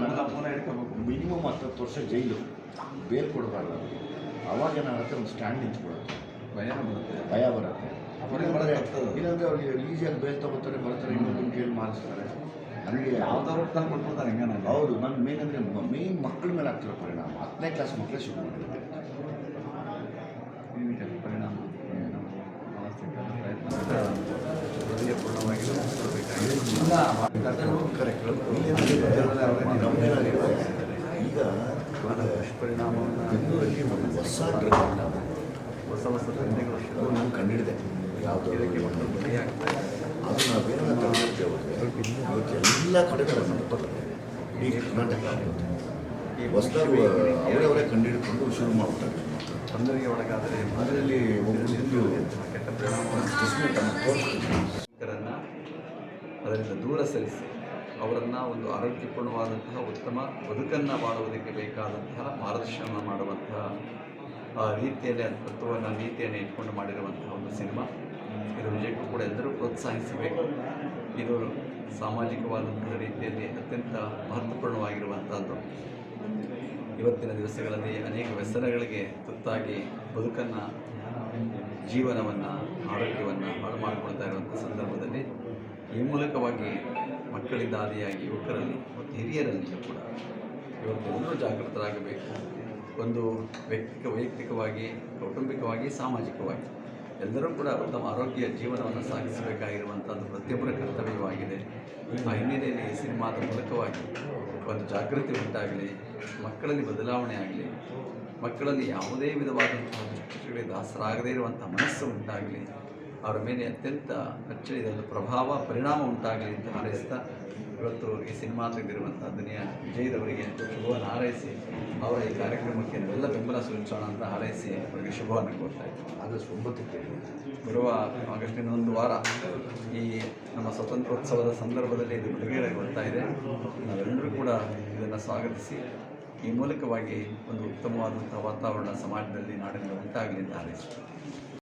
ನನ್ನ phone ಹಿಡ್ಕೋಬೇಕು minimum ಹತ್ತತ್ತು ವರ್ಷ ಜೈಲು. ಬೇಲ್ ಕೊಡಬಾರ್ದು ಅವ್ರಿಗೆ. ಅವಾಗ ಏನಾಗುತ್ತೆ? ಒಂದು ಸ್ಟ್ಯಾಂಡ್ ನಿಂತ್ಕೊಳ್ಳುತ್ತೆ. ಭಯ ಬರುತ್ತೆ. ಭಯ ಬರುತ್ತೆ. ಇಲ್ಲಾಂದ್ರೆ. ಇಲ್ಲಾಂದ್ರೆ ಅವ್ರಿಗೆ ಈಸಿಯಾಗಿ ಬೇಲ್ ತೊಗೋತಾರೆ ಬರ್ತಾರೆ ಇನ್ನೊಂದು ಕೇಳಿ ಮಾಡಿಸ್ತಾರೆ ನನಗೆ ಯಾವ್ದಾದ್ರು ತಂದು ಕೊಟ್ಬಿಡ್ತಾರೆ ಹೌದು. ನನ್ನ ಮೇನ್ ಅಂದರೆ ಮೇನ್ ಮಕ್ಕಳ ಮೇಲೆ ಆಗ್ತಿರೋ ಪರಿಣಾಮ. ಹತ್ತನೇ ಕ್ಲಾಸ್ ಮಕ್ಕಳೇ ಶುರು ಮಾಡಿದ್ದಾರೆ ಕರೆಕ್ಟ್ ಈಗ ದುಷ್ಪರಿಣಾಮವನ್ನು ಹೊಸ ಹೊಸ ಹೊಸ ನಾನು ಕಂಡಿಡಿದೆ ಯಾವುದು ಅದು ನಾವೇನೋ ಬೇರೆ ಎಲ್ಲ ಕಡೆ ಈ ಕರ್ನಾಟಕ ಈ ಹೊಸದಾಗಿ ಅವರವರೇ ಕಂಡುಹಿಡ್ಕೊಂಡು ಶುರು ಮಾಡ್ತಾರೆ ತೊಂದರೆಗೆ ಒಳಗಾದರೆ ಅದರಲ್ಲಿ ಒಬ್ಬರು ಅದರಿಂದ ದೂರ ಸರಿಸಿ, ಅವರನ್ನು ಒಂದು ಆರೋಗ್ಯಪೂರ್ಣವಾದಂತಹ ಉತ್ತಮ ಬದುಕನ್ನು ಮಾಡುವುದಕ್ಕೆ ಬೇಕಾದಂತಹ ಮಾರ್ಗದರ್ಶನ ಮಾಡುವಂತಹ ರೀತಿಯಲ್ಲಿ ತತ್ವವನ್ನು, ನೀತಿಯನ್ನು ಇಟ್ಕೊಂಡು ಮಾಡಿರುವಂತಹ ಒಂದು ಸಿನಿಮಾ. ಇದು ವಿಜಯಕ್ಕೂ ಕೂಡ ಎಲ್ಲರೂ ಪ್ರೋತ್ಸಾಹಿಸಬೇಕು. ಇದು ಸಾಮಾಜಿಕವಾದಂತಹ ರೀತಿಯಲ್ಲಿ ಅತ್ಯಂತ ಮಹತ್ವಪೂರ್ಣವಾಗಿರುವಂಥದ್ದು ಇವತ್ತಿನ ದಿವಸಗಳಲ್ಲಿ ಅನೇಕ ವ್ಯಸನಗಳಿಗೆ ತುತ್ತಾಗಿ ಬದುಕನ್ನು, ಜೀವನವನ್ನು, ಆರೋಗ್ಯವನ್ನು ಹಾಳು ಈ ಮೂಲಕವಾಗಿ ಮಕ್ಕಳಿಂದ ಆದಿಯಾಗಿ ಯುವಕರಲ್ಲಿ ಮತ್ತು ಹಿರಿಯರಲ್ಲಿಯೂ ಕೂಡ ಇವತ್ತೆಲ್ಲರೂ ಜಾಗೃತರಾಗಬೇಕು. ಒಂದು ವ್ಯಕ್ತಿಕ, ವೈಯಕ್ತಿಕವಾಗಿ, ಕೌಟುಂಬಿಕವಾಗಿ, ಸಾಮಾಜಿಕವಾಗಿ ಎಲ್ಲರೂ ಕೂಡ ಉತ್ತಮ ಆರೋಗ್ಯ ಜೀವನವನ್ನು ಸಾಗಿಸಬೇಕಾಗಿರುವಂಥದ್ದು ಪ್ರತಿಯೊಬ್ಬರ ಕರ್ತವ್ಯವಾಗಿದೆ. ಆ ಹಿನ್ನೆಲೆಯಲ್ಲಿ ಈ ಸಿನಿಮಾದ ಮೂಲಕವಾಗಿ ಒಂದು ಜಾಗೃತಿ ಉಂಟಾಗಲಿ, ಮಕ್ಕಳಲ್ಲಿ ಬದಲಾವಣೆ ಆಗಲಿ, ಮಕ್ಕಳಲ್ಲಿ ಯಾವುದೇ ವಿಧವಾದಂತಹ ದುಶ್ಚಟಗಳಿಗೆ ದಾಸರಾಗದೇ ಇರುವಂಥ ಮನಸ್ಸು ಉಂಟಾಗಲಿ ಅವರ ಮೇಲೆ ಅತ್ಯಂತ ಒಂದು ಪ್ರಭಾವ ಪರಿಣಾಮ ಉಂಟಾಗಲಿ ಅಂತ ಹಾರೈಸ್ತಾ ಇವತ್ತು ಈ ಸಿನಿಮಾ ತೆಗೆದಿರುವಂಥ ದುನಿಯಾ ವಿಜಯದವರಿಗೆ ಶುಭವನ್ನು ಹಾರೈಸಿ ಅವರ ಈ ಕಾರ್ಯಕ್ರಮಕ್ಕೆ ನಾವೆಲ್ಲ ಬೆಂಬಲ ಸೂಚಿಸೋಣ ಅಂತ ಹಾರೈಸಿ ಅವರಿಗೆ ಶುಭವನ್ನು ಕೊಡ್ತಾ ಇದ್ದೀವಿ ಅದು ಒಂಬತ್ತಕ್ಕೆ ಬರುವ ಆಗಸ್ಟ್ ಒಂದು ವಾರ ಈ ನಮ್ಮ ಸ್ವತಂತ್ರೋತ್ಸವದ ಸಂದರ್ಭದಲ್ಲಿ ಇದು ಬಿಡುಗಡೆಗೊಳ್ತಾ ಇದೆ. ನಾವೆಲ್ಲರೂ ಕೂಡ ಇದನ್ನು ಸ್ವಾಗತಿಸಿ ಈ ಮೂಲಕವಾಗಿ ಒಂದು ಉತ್ತಮವಾದಂಥ ವಾತಾವರಣ ಸಮಾಜದಲ್ಲಿ ನಾಡಿನಲ್ಲಿ ಉಂಟಾಗಲಿ ಅಂತ ಹಾರೈಸ್ತೀವಿ.